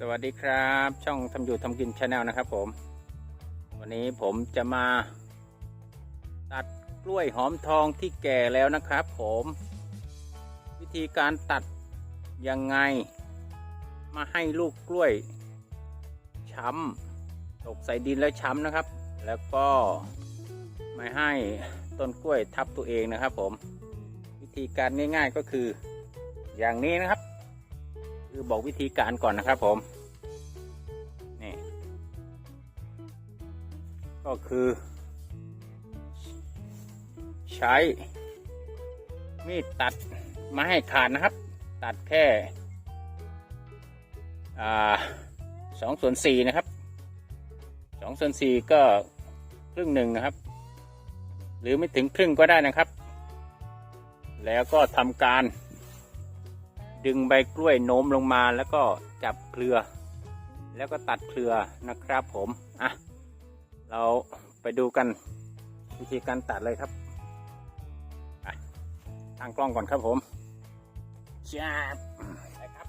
สวัสดีครับ ช่องทำอยู่ทำกินชาแนลนะครับผม วันนี้ผมจะมาตัดกล้วยหอมทองที่แก่แล้วนะครับผม วิธีการตัดยังไง มาให้ลูกกล้วย ช้ำตกใส่ดินแล้วช้ำนะครับ แล้วก็ไม่ให้ต้นกล้วยทับตัวเองนะครับผม วิธีการง่าย ๆก็คืออย่างนี้นะครับ คือบอกวิธีการก่อนนะครับผม นี่ ก็คือ ใช้ มีดตัดไมาให้ขาดนะครับ ตัดแค่สองส่วนสี่นะครับสองส่วนสี่ก็ครึ่งหนึ่งนะครับ หรือไม่ถึงครึ่งก็ได้นะครับ แล้วก็ทำการ ดึงใบกล้วยโน้มลงมาแล้วก็จับเครือ แล้วก็ตัดเครือนะครับผมอะเราไปดูกันวิธีการตัดเลยครับอะตั้งกล้องก่อนครับผมจ้าบไปครับ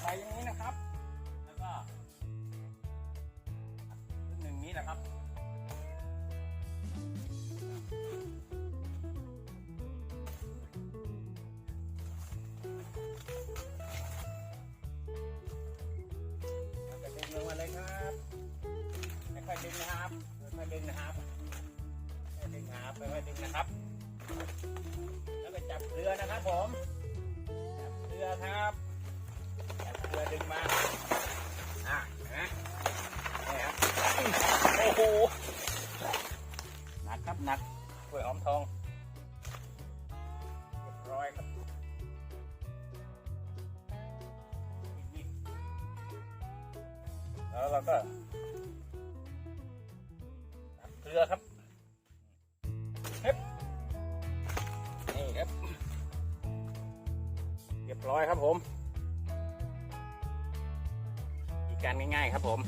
ไปอย่างนี้นะครับ แล้วก็หนึ่งนี้นะครับ อยดึงนะครับค่อยดึงนะครับค่อยดึงนะครับ แล้วก็จับเรือนะครับ ผม จับเรือครับจับเรือดึงมา อะนะนี่ครับโอ้โหหนักครับหนักกล้วยอมทองเรียบร้อยครับแล้วเราก็ตัดเก ลือครับเฮ้ยนี่ครับ เรียบร้อยครับผมวิธีการง่ายๆครับผม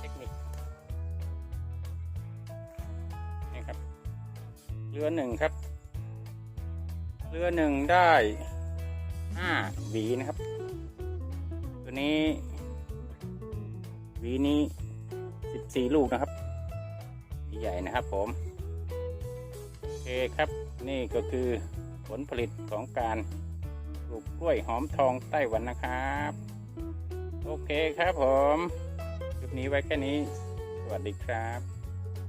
เทคนิคนี่ครับเรือหนึ่งครับ เรือหนึ่งได้ห้าหวีนะครับ ตัวนี้หวีนี้สิบสี่ลูกนะครับ ใหญ่นะครับผมโอเคครับนี่ก็คือผลผลิตของการปลูกกล้วยหอมทองไต้หวันนะครับ โอเคครับผมคลิปนี้ไว้แค่นี้ สวัสดีครับ